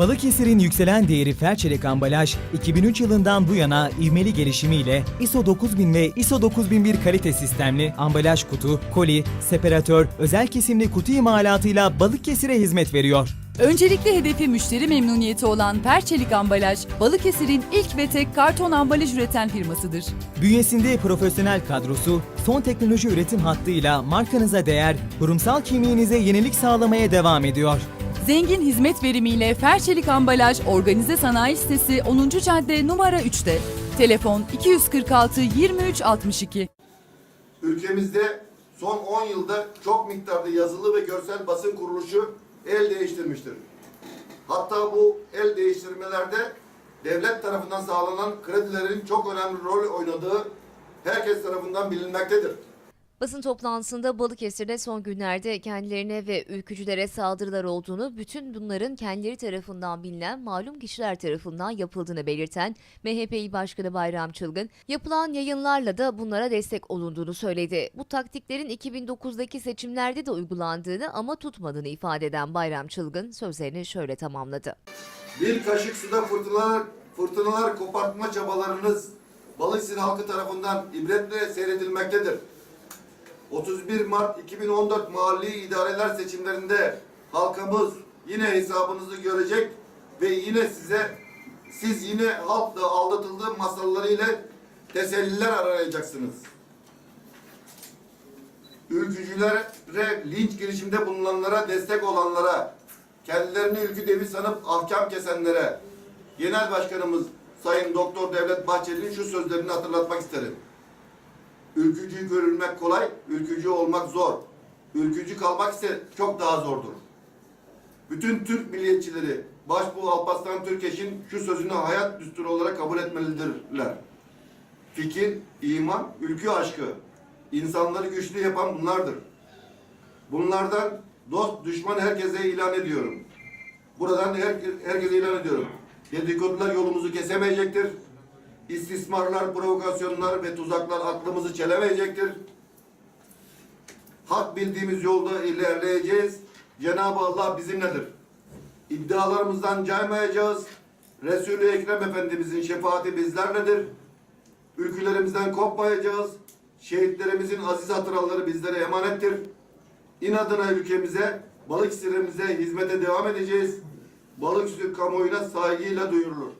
Balıkesir'in yükselen değeri Ferçelik ambalaj, 2003 yılından bu yana ivmeli gelişimiyle ISO 9000 ve ISO 9001 kalite sistemli ambalaj kutu, koli, separatör, özel kesimli kutu imalatıyla Balıkesir'e hizmet veriyor. Öncelikli hedefi müşteri memnuniyeti olan Perçelik Ambalaj, Balıkesir'in ilk ve tek karton ambalaj üreten firmasıdır. Bünyesinde profesyonel kadrosu, son teknoloji üretim hattıyla markanıza değer, kurumsal kimliğinize yenilik sağlamaya devam ediyor. Zengin hizmet verimiyle Ferçelik Ambalaj Organize Sanayi Sitesi 10. Cadde numara 3'te. Telefon 246 23 62. Ülkemizde son 10 yılda çok miktarda yazılı ve görsel basın kuruluşu el değiştirmiştir. Hatta bu el değiştirmelerde devlet tarafından sağlanan kredilerin çok önemli rol oynadığı herkes tarafından bilinmektedir. Basın toplantısında Balıkesir'de son günlerde kendilerine ve ülkücülere saldırılar olduğunu, bütün bunların kendileri tarafından bilinen malum kişiler tarafından yapıldığını belirten MHP İl Başkanı Bayram Çılgın, yapılan yayınlarla da bunlara destek olunduğunu söyledi. Bu taktiklerin 2009'daki seçimlerde de uygulandığını ama tutmadığını ifade eden Bayram Çılgın sözlerini şöyle tamamladı. Bir kaşık suda fırtınalar, fırtınalar kopartma çabalarınız Balıkesir halkı tarafından ibretle seyredilmektedir. 31 Mart 2014 mahalli idareler seçimlerinde halkımız yine hesabınızı görecek ve yine size siz yine halkla aldatıldığı masallarıyla teselliler arayacaksınız. Ülkücülere linç girişimde bulunanlara destek olanlara, kendilerini ülkü devi sanıp ahkam kesenlere, Genel Başkanımız Sayın Doktor Devlet Bahçeli'nin şu sözlerini hatırlatmak isterim. Ülkücü görülmek kolay, ülkücü olmak zor. Ülkücü kalmak ise çok daha zordur. Bütün Türk milliyetçileri Başbuğ Alparslan Türkeş'in şu sözünü hayat düsturu olarak kabul etmelidirler. Fikir, iman, ülkü aşkı. İnsanları güçlü yapan bunlardır. Bunlardan dost, düşman herkese ilan ediyorum. Buradan her, herkese ilan ediyorum. Dedikodular yolumuzu kesemeyecektir. İstismarlar, provokasyonlar ve tuzaklar aklımızı çelemeyecektir. Hak bildiğimiz yolda ilerleyeceğiz. Cenab-ı Allah bizimledir. İddialarımızdan caymayacağız. Resul-i Ekrem Efendimizin şefaati bizlerledir. Ülkülerimizden kopmayacağız. Şehitlerimizin aziz hatıraları bizlere emanettir. İnadına ülkemize, Balıkesir'imize hizmete devam edeceğiz. Balıkesir kamuoyuna saygıyla duyurulur.